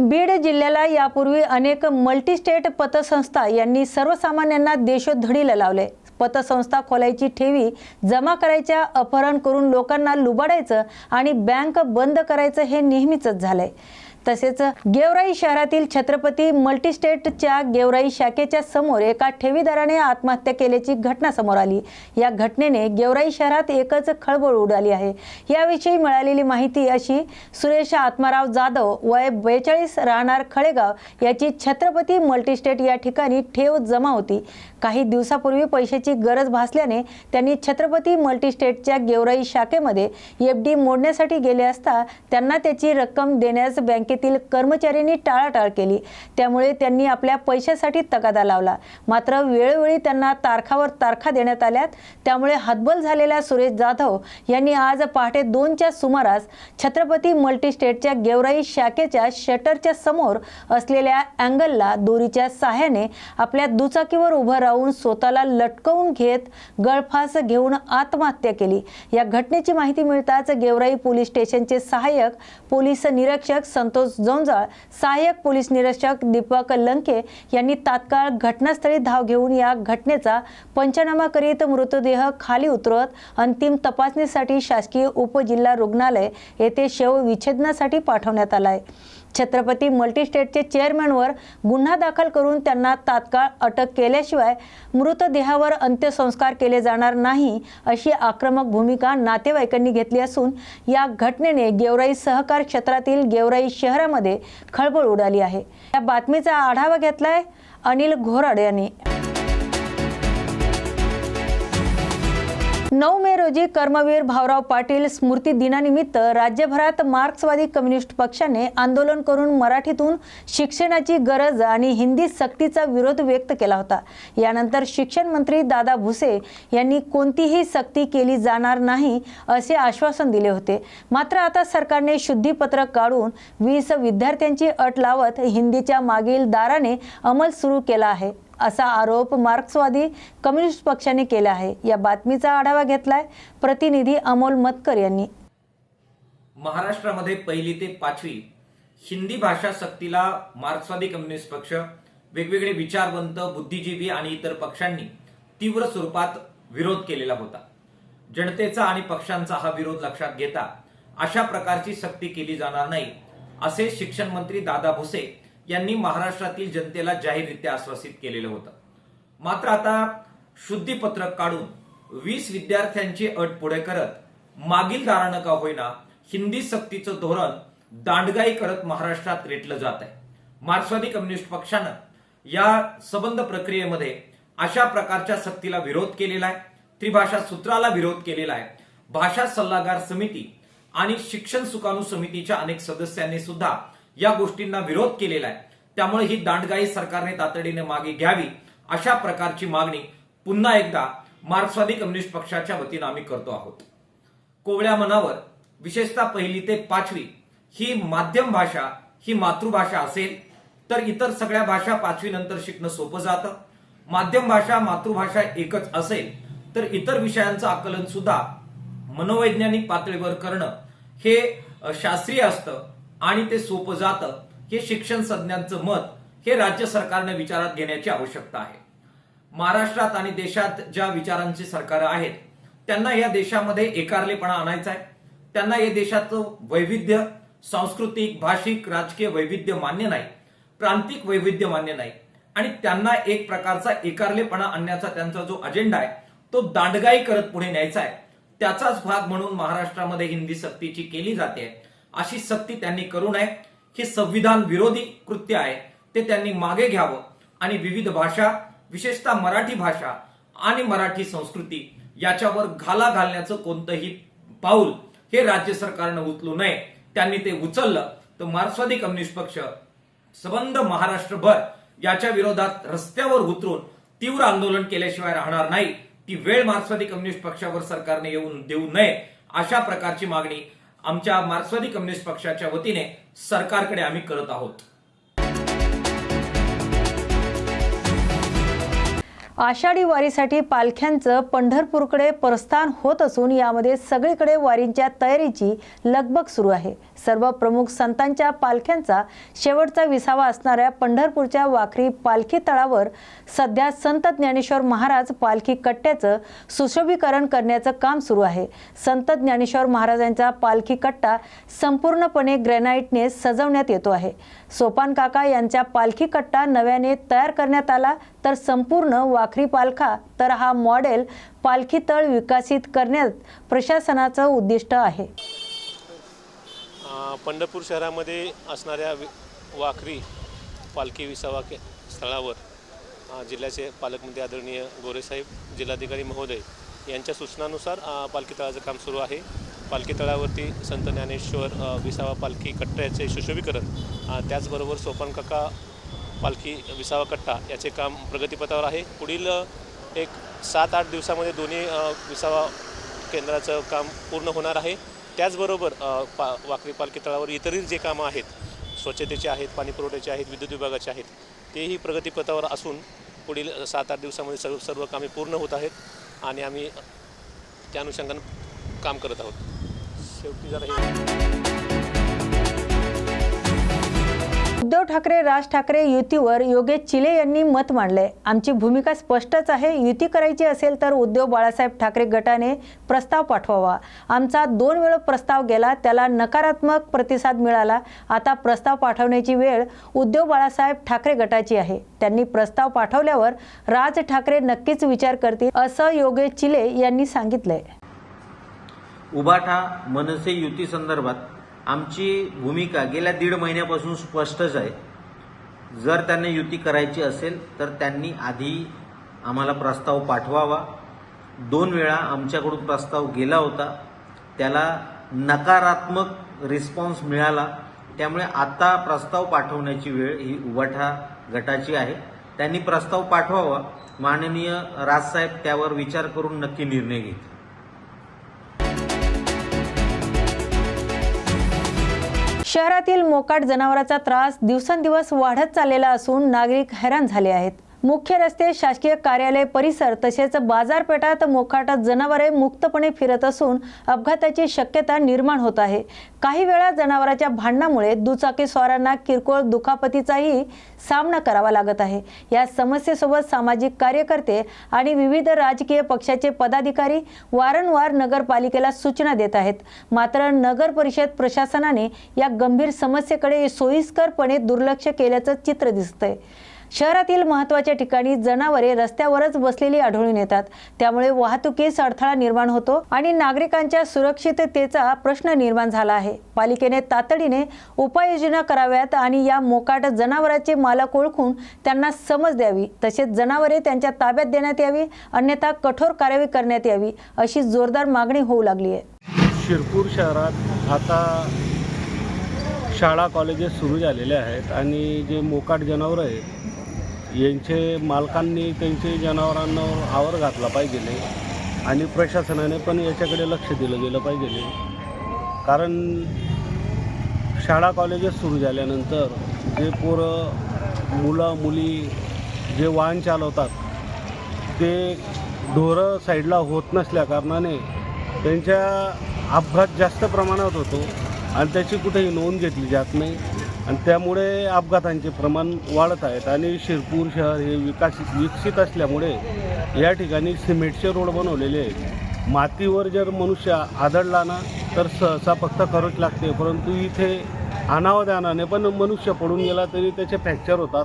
बीड जिल्ह्याला यापूर्वी अनेक मल्टीस्टेट पतसंस्था यांनी सर्वसामान्यांना देशोधडीला लावले. पतसंस्था खोलायची ठेवी जमा करायच्या अपहरण करून लोकांना लुबाडायचं आणि बँक बंद करायचं हे नेहमीच झालंय. तसेच गेवराई शहरातील छत्रपती मल्टीस्टेटच्या गेवराई शाखेच्या समोर एका ठेवीदाराने आत्महत्या केल्याची घटना समोर आली. या घटनेने गेवराई शहरात एकच खळबळ उडाली आहे. याविषयी मिळालेली माहिती अशी सुरेश आत्माराव जाधव वय बेचाळीस राहणार खळेगाव याची छत्रपती मल्टीस्टेट या ठिकाणी ठेव जमा होती. काही दिवसापूर्वी पैशाची गरज भासल्याने त्यांनी छत्रपती मल्टीस्टेटच्या गेवराई शाखेमध्ये एफ डी मोडण्यासाठी गेले असता त्यांना त्याची रक्कम देण्यास बँकेतील कर्मचाऱ्यांनी टाळाटाळ केली. त्यामुळे त्यांनी आपल्या पैशासाठी तगादा लावला. मात्र वेळोवेळी त्यांना तारखावर तारखा देण्यात आल्यात. त्यामुळे हतबल झालेल्या सुरेश जाधव यांनी आज पहाटे दोनच्या सुमारास छत्रपती मल्टीस्टेटच्या गेवराई शाखेच्या शटरच्या समोर असलेल्या अँगलला दोरीच्या सहाय्याने आपल्या दुचाकीवर उभं राहून स्वतःला लटकवून घेत गळफास घेऊन आत्महत्या केली. या घटनेची माहिती मिळताच गेवराई पोलीस स्टेशनचे सहाय्यक पोलीस निरीक्षक संतोष जोंजाळ सहाय्यक पोलीस निरीक्षक दीपक लंके यांनी तात्काळ घटनास्थळी धाव घेऊन या घटनेचा पंचनामा करीत मृतदेह खाली उतरवत अंतिम तपासणीसाठी शासकीय उपजिल्हा रुग्णालय येथे शव विच्छेदनासाठी पाठवण्यात आला आहे छत्रपती मल्टीस्टेटचे चेअरमॅनवर गुन्हा दाखल करून त्यांना तात्काळ अटक केल्याशिवाय मृतदेहावर अंत्यसंस्कार केले जाणार नाही अशी आक्रमक भूमिका नातेवाईकांनी घेतली असून या घटनेने गेवराई सहकार क्षेत्रातील गेवराई शहरामध्ये खळबळ उडाली आहे. या बातमीचा आढावा घेतलाय अनिल घोराड यांनी. नऊ मे रोजी कर्मवीर भाऊराव पाटील स्मृती दिनानिमित्त राज्यभरात मार्क्सवादी कम्युनिस्ट पक्षाने आंदोलन करून मराठीतून शिक्षणाची गरज आणि हिंदी सक्तीचा विरोध व्यक्त केला होता. यानंतर शिक्षण मंत्री दादा भुसे यांनी कोणतीही सक्ती केली जाणार नाही असे आश्वासन दिले होते. मात्र आता सरकारने शुद्धीपत्रक काढून वीस विद्यार्थ्यांची अट लावत हिंदीच्या मागील दाराने अंमल सुरू केला आहे. असा आरोप मार्क्सवादी कम्युनिस्ट पक्षाने केला आहे. या बातमीचा आढावा घेतलाय प्रतिनिधी अमोल मतकर यांनी. महाराष्ट्रामध्ये पहिली ते पाचवी हिंदी भाषा सक्तीला मार्क्सवादी कम्युनिस्ट पक्ष वेगवेगळे विचारवंत बुद्धिजीवी आणि इतर पक्षांनी तीव्र स्वरूपात विरोध केलेला होता. जनतेचा आणि पक्षांचा हा विरोध लक्षात घेता अशा प्रकारची सक्ती केली जाणार नाही असे शिक्षण मंत्री दादा भुसे यांनी महाराष्ट्रातील जनतेला जाहीररित्या आश्वासित केलेलं होतं. मात्र आता शुद्धीपत्रक काढून वीस विद्यार्थ्यांची अट पुढे करत मागील दारानं का होईना हिंदी सक्तीचं धोरण दांडगाई करत महाराष्ट्रात रेटलं जात आहे. मार्क्सवादी कम्युनिस्ट पक्षानं या संबंध प्रक्रियेमध्ये अशा प्रकारच्या सक्तीला विरोध केलेला आहे. त्रिभाषा सूत्राला विरोध केलेला आहे. भाषा सल्लागार समिती आणि शिक्षण सुकाणू समितीच्या अनेक सदस्यांनी सुद्धा या गोष्टींना विरोध केलेला आहे. त्यामुळे ही दांडगाई सरकारने तातडीने मागे घ्यावी अशा प्रकारची मागणी पुन्हा एकदा मार्क्सवादी कम्युनिस्ट पक्षाच्या वतीनं आम्ही करतो आहोत. कोवळ्या मनावर विशेषतः पहिली ते पाचवी ही माध्यम भाषा ही मातृभाषा असेल तर इतर सगळ्या भाषा पाचवी नंतर शिकणं सोपं जातं. माध्यम भाषा मातृभाषा एकच असेल तर इतर विषयांचं आकलन सुद्धा मनोवैज्ञानिक पातळीवर करणं हे शास्त्रीय असतं. आणि ते सोपं जातं हे शिक्षण तज्ज्ञांचं मत हे राज्य सरकारने विचारात घेण्याची आवश्यकता आहे. महाराष्ट्रात आणि देशात ज्या विचारांची सरकार आहेत त्यांना या देशामध्ये एकारलेपणा आणायचा आहे. त्यांना या देशाचं वैविध्य सांस्कृतिक भाषिक राजकीय वैविध्य मान्य नाही प्रांतिक वैविध्य मान्य नाही. आणि त्यांना एक प्रकारचा एकारलेपणा आणण्याचा त्यांचा जो अजेंडा आहे तो दांडगाई करत पुढे न्यायचा आहे. त्याचाच भाग म्हणून महाराष्ट्रामध्ये हिंदी सक्तीची केली जाते. अशी सक्ती त्यांनी करू नये. हे संविधान विरोधी कृत्य आहे. ते त्यांनी मागे घ्यावं. आणि विविध भाषा विशेषतः मराठी भाषा आणि मराठी संस्कृती याच्यावर घाला घालण्याचं कोणतंही पाऊल हे राज्य सरकारनं उचलू नये. त्यांनी ते उचललं तर मार्क्सवादी कम्युनिस्ट पक्ष संबंध महाराष्ट्रभर याच्या विरोधात रस्त्यावर उतरून तीव्र आंदोलन केल्याशिवाय राहणार नाही. ती वेळ मार्क्सवादी कम्युनिस्ट पक्षावर सरकारने येऊन देऊ नये अशा प्रकारची मागणी आमच्या मार्क्सवादी कम्युनिस्ट पक्षाच्या वतीने सरकारकडे आम्ही करत आहोत. आषाढी वारीसाठी पालख्यांचं पंढरपूरकडे प्रस्थान होत असून यामध्ये सगळीकडे वारींच्या तयारीची लगबग सुरू आहे. सर्व प्रमुख संतांच्या पालख्यांचा शेवटचा विसावा असणाऱ्या पंढरपूरच्या वाखरी पालखी तळावर सध्या संत ज्ञानेश्वर महाराज पालखी कट्ट्याचं सुशोभीकरण करण्याचं काम सुरू आहे. संत ज्ञानेश्वर महाराजांचा पालखी कट्टा संपूर्णपणे ग्रॅनाईटने सजवण्यात येतो आहे. सोपान काका यांच्या पालखी कट्टा नव्याने तयार करण्यात आला तर संपूर्ण वाखरी पालखा तर हा मॉडेल पालखी तळ विकसित करण्यात प्रशासनाचं उद्दिष्ट आहे. पंढरपूर शहरामध्ये असणाऱ्या वि वाखरी पालखी विसावा के स्थळावर जिल्ह्याचे पालकमंत्री आदरणीय गोरेसाहेब जिल्हाधिकारी महोदय यांच्या सूचनानुसार पालखी तळाचं काम सुरू आहे. पालखी तळावरती संत ज्ञानेश्वर विसावा पालखी कट्ट्याचे सुशोभीकरण त्याचबरोबर सोपान काका पालखी विसावा कट्टा याचे काम प्रगतीपथावर आहे. पुढील एक सात आठ दिवसामध्ये दोन्ही विसावा केंद्राचं काम पूर्ण होणार आहे. त्याचबरोबर पा वाकरी पालखी तळावर इतरही जे कामं आहेत स्वच्छतेचे आहेत पाणी पुरवठ्याचे आहेत विद्युत विभागाचे आहेत तेही प्रगतीपथावर असून पुढील सात आठ दिवसामध्ये सर्व सर्व कामे पूर्ण होत आहेत आणि आम्ही त्या अनुषंगानं काम करत आहोत. शेवटी जरा हे उद्धव ठाकरे राज ठाकरे युतीवर योगेश चिले यांनी मत मांडले. आमची भूमिका स्पष्टच आहे. युती करायची असेल तर उद्धव बाळासाहेब ठाकरे गटाने प्रस्ताव पाठवावा. आमचा दोन वेळ प्रस्ताव गेला त्याला नकारात्मक प्रतिसाद मिळाला. आता प्रस्ताव पाठवण्याची वेळ उद्धव बाळासाहेब ठाकरे गटाची आहे. त्यांनी प्रस्ताव पाठवल्यावर राज ठाकरे नक्कीच विचार करतील असं योगेश चिले यांनी सांगितलंय. उभाठा मनसे युती संदर्भात आमची भूमिका गेल्या दीड महिन्यापासून स्पष्टच आहे. जर त्यांना युती करायची असेल तर त्यांनी आधी आम्हाला प्रस्ताव पाठवावा. दोन वेळा आमच्याकडून प्रस्ताव गेला होता. त्याला नकारात्मक रिस्पॉन्स मिळाला. त्यामुळे आता प्रस्ताव पाठवण्याची वेळ ही उभाठा गटाची आहे. त्यांनी प्रस्ताव पाठवावा. माननीय राजसाहेब त्यावर विचार करून नक्की निर्णय घेतील. शहरातील मोकाट जनावराचा त्रास दिवसेंदिवस वाढत चाललेला असून नागरिक हैराण झाले आहेत. मुख्य रस्ते शासकीय कार्यालय परिसर तसेच बाजारपेठात मोकाट जनावरे मुक्तपणे फिरत असून अपघाताची शक्यता निर्माण होत आहे. काही वेळा जनावरांच्या भांडणामुळे दुचाकी स्वारांना किरकोळ दुखापतीचाही सामना करावा लागत आहे. या समस्येसोबत सामाजिक कार्यकर्ते आणि विविध राजकीय पक्षाचे पदाधिकारी वारंवार नगरपालिकेला सूचना देत आहेत. मात्र नगर परिषद प्रशासनाने या गंभीर समस्येकडे सोयीस्करपणे दुर्लक्ष केल्याचं चित्र दिसतंय. शहरातील महत्त्वाच्या ठिकाणी जनावरे रस्त्यावरच बसलेली आढळून येतात. त्यामुळे वाहतुकीस अडथळा निर्माण होतो आणि नागरिकांच्या सुरक्षिततेचा प्रश्न निर्माण झाला आहे. पालिकेने तातडीने उपाययोजना कराव्यात आणि या मोकाट जनावरांचे मालक ओळखून त्यांना समज द्यावी. तसेच जनावरे त्यांच्या ताब्यात देण्यात यावी अन्यथा कठोर कारवाई करण्यात यावी अशी जोरदार मागणी होऊ लागली आहे. शिरपूर शहरात आता शाळा कॉलेजेस सुरू झालेले आहेत आणि जे मोकाट जनावरं आहेत यांचे मालकांनी त्यांचे जनावरांवर आवर घातला पाहिजे. आणि प्रशासनाने पण याच्याकडे लक्ष दिलं गेलं पाहिजे. कारण शाळा कॉलेजेस सुरू झाल्यानंतर जे पोरं मुलं मुली जे वाहन चालवतात ते ढोरं साईडला होत नसल्या कारणाने त्यांच्या अपघात जास्त प्रमाणात होतो आणि त्याची कुठेही नोंद घेतली जात नाही. आणि त्यामुळे अपघातांचे प्रमाण वाढत आहेत आणि शिरपूर शहर हे विकसित विकसित असल्यामुळे या ठिकाणी सिमेंटचे रोड बनवलेले आहेत. मातीवर जर मनुष्य आदळला ना तर सहसा फक्त खरोच लागते. परंतु इथे अनावधानाने पण मनुष्य पडून गेला तरी त्याचे फ्रॅक्चर होतात.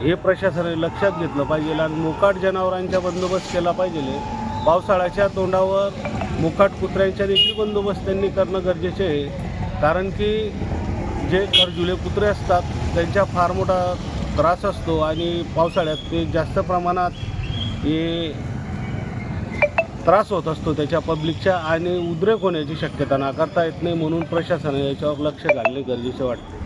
हे प्रशासनाने लक्षात घेतलं पाहिजे आणि मोकाट जनावरांचा बंदोबस्त केला पाहिजे. पावसाळ्याच्या तोंडावर मोकाट कुत्र्यांचा देखील बंदोबस्त त्यांनी करणं गरजेचे आहे. कारण की जे खरजुले कुत्रे असतात त्यांचा फार मोठा त्रास असतो आणि पावसाळ्यात ते जास्त प्रमाणात हे त्रास होत असतो त्याच्या पब्लिकच्या आणि उद्रेक होण्याची शक्यता नाकारता येत नाही म्हणून प्रशासनाने याच्यावर लक्ष घालणे गरजेचे वाटते.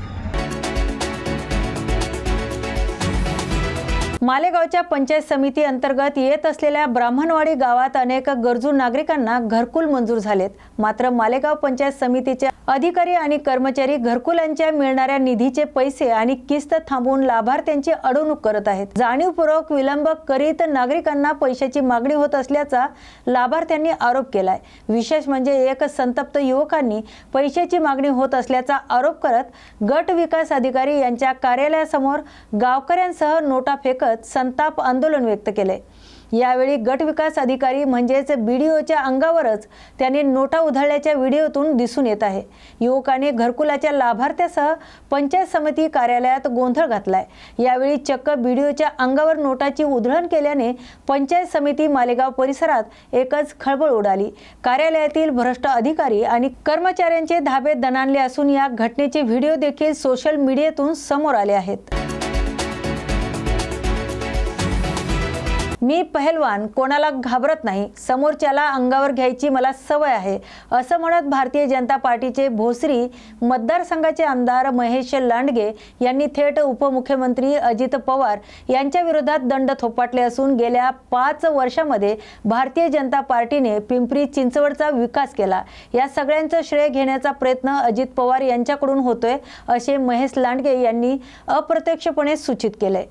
मालेगावच्या पंचायत समिती अंतर्गत येत असलेल्या ब्राह्मणवाडी गावात अनेक गरजू नागरिकांना घरकुल मंजूर झालेत. मात्र मालेगाव पंचायत समितीचे अधिकारी आणि कर्मचारी घरकुलांच्या मिळणाऱ्या निधीचे पैसे आणि किस्त थांबवून लाभार्थ्यांची अडवणूक करत आहेत. जाणीवपूर्वक विलंब करीत नागरिकांना पैशाची मागणी होत असल्याचा लाभार्थ्यांनी आरोप केलाय. विशेष म्हणजे एक संतप्त युवकांनी पैशाची मागणी होत असल्याचा आरोप करत गट विकास अधिकारी यांच्या कार्यालयासमोर गावकऱ्यांसह नोटा फेकत संताप आंदोलन व्यक्त केले. यावेळी गट विकास अधिकारी म्हणजेच बी डी ओच्या अंगावरच त्याने नोटा उधळल्याच्या व्हिडिओतून दिसून येत आहे. युवकाने घरकुलाच्या लाभार्थ्यासह पंचायत समिती कार्यालयात गोंधळ घातलाय. यावेळी चक्क बी डी ओच्या अंगावर नोटाची उधळण केल्याने पंचायत समिती मालेगाव परिसरात एकच खळबळ उडाली. कार्यालयातील भ्रष्ट अधिकारी आणि कर्मचाऱ्यांचे धाबे दणाणले असून या घटनेचे व्हिडिओ देखील सोशल मीडियातून समोर आले आहेत. मी पहलवान कोणाला घाबरत नाही समोरच्याला अंगावर घ्यायची मला सवय आहे असं म्हणत भारतीय जनता पार्टीचे भोसरी मतदारसंघाचे आमदार महेश लांडगे यांनी थेट उपमुख्यमंत्री अजित पवार यांच्या विरोधात दंड थोपाटले असून गेल्या पाच वर्षामध्ये भारतीय जनता पार्टीने पिंपरी चिंचवडचा विकास केला. या सगळ्यांचं श्रेय घेण्याचा प्रयत्न अजित पवार यांच्याकडून होतोय असे महेश लांडगे यांनी अप्रत्यक्षपणे सूचित केले